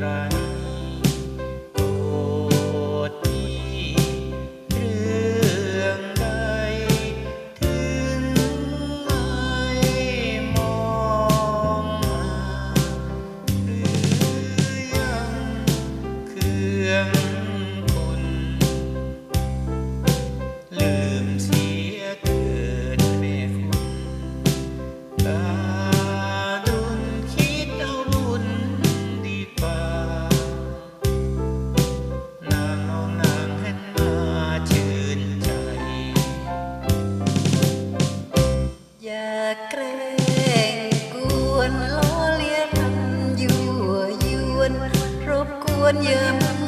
but I รบกวนเยืม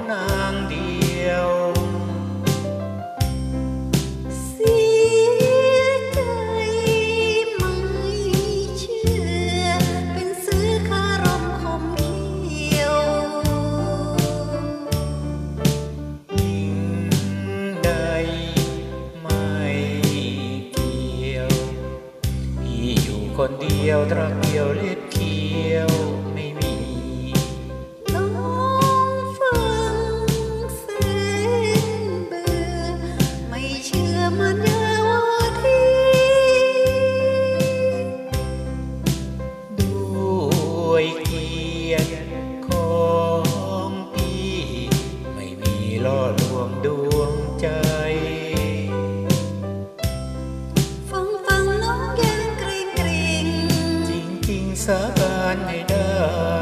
คนเดียวตรังเดียวเล็บเคียวไม่มีน้องฟังเสียงเบื่อไม่เชื่อมันยาวทีด้วยเกียรติของพี่ไม่มีล่อลวงด้วย สาบานให้ได้